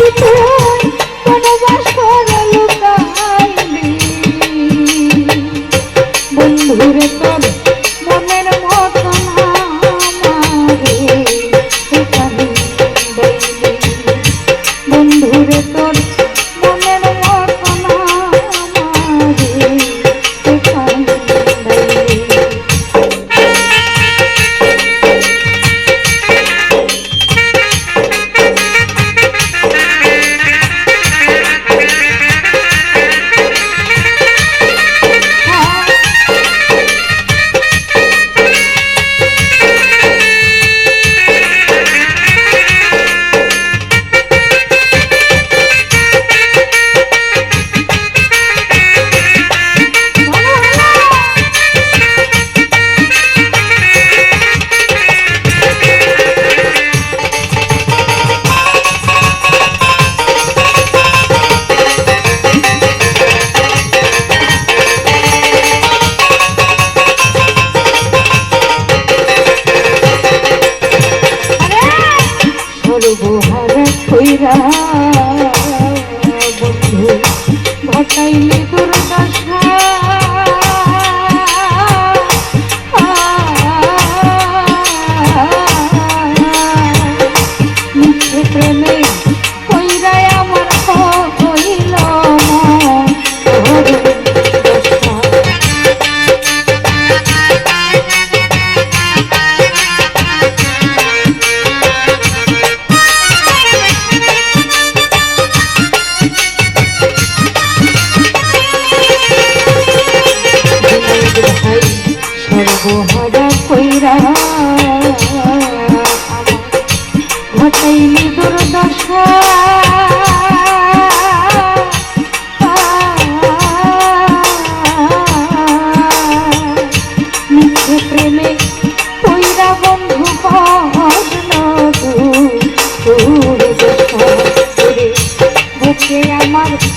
সুখের ঘটাইলি Yeah, I'm not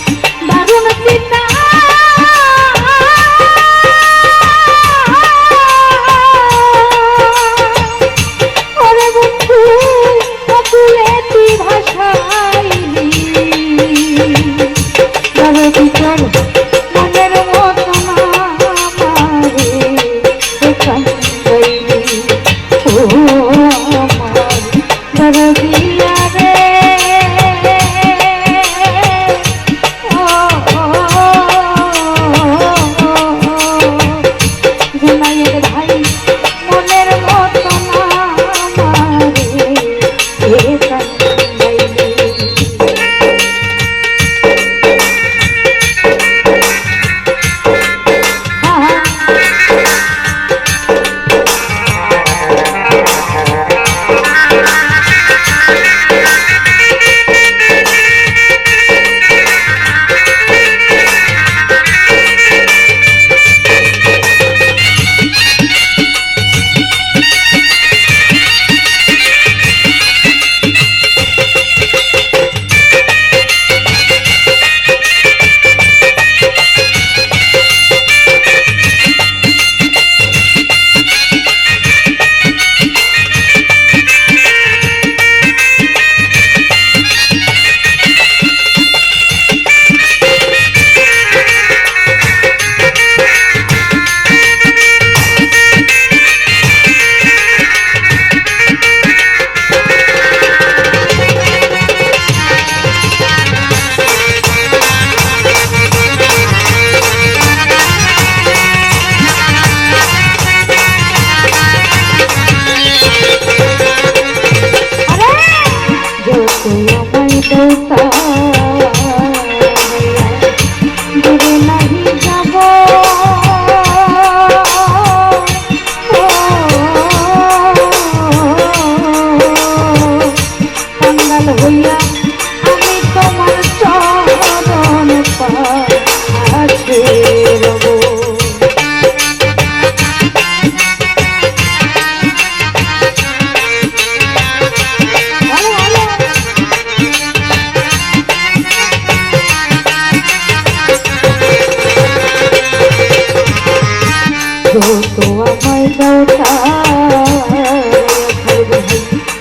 কোথায়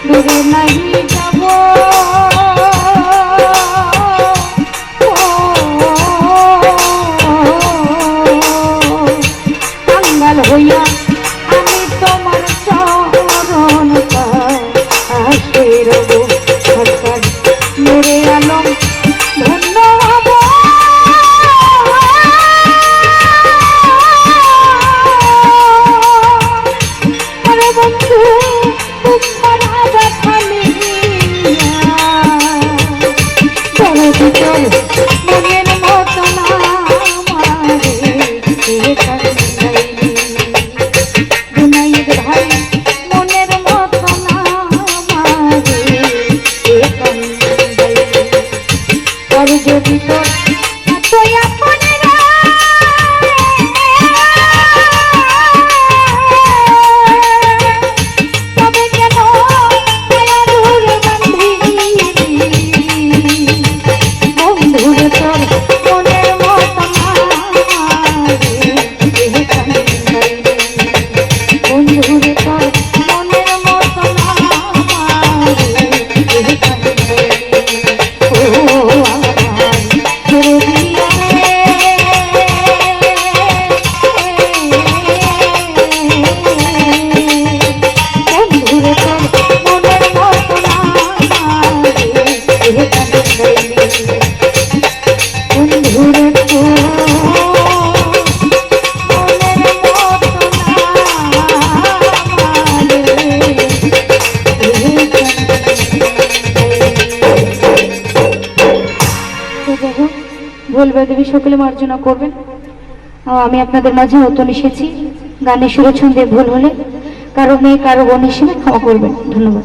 ঘুরে নাই মঙ্গল দেবী সকলে মার্জনা করবেন। আমি আপনাদের মাঝে নতুন এসেছি। গানের সুরছন্দে ভুল হলে কারও মেয়ে, কারও বোন হিসেবে ক্ষমা করবেন। ধন্যবাদ।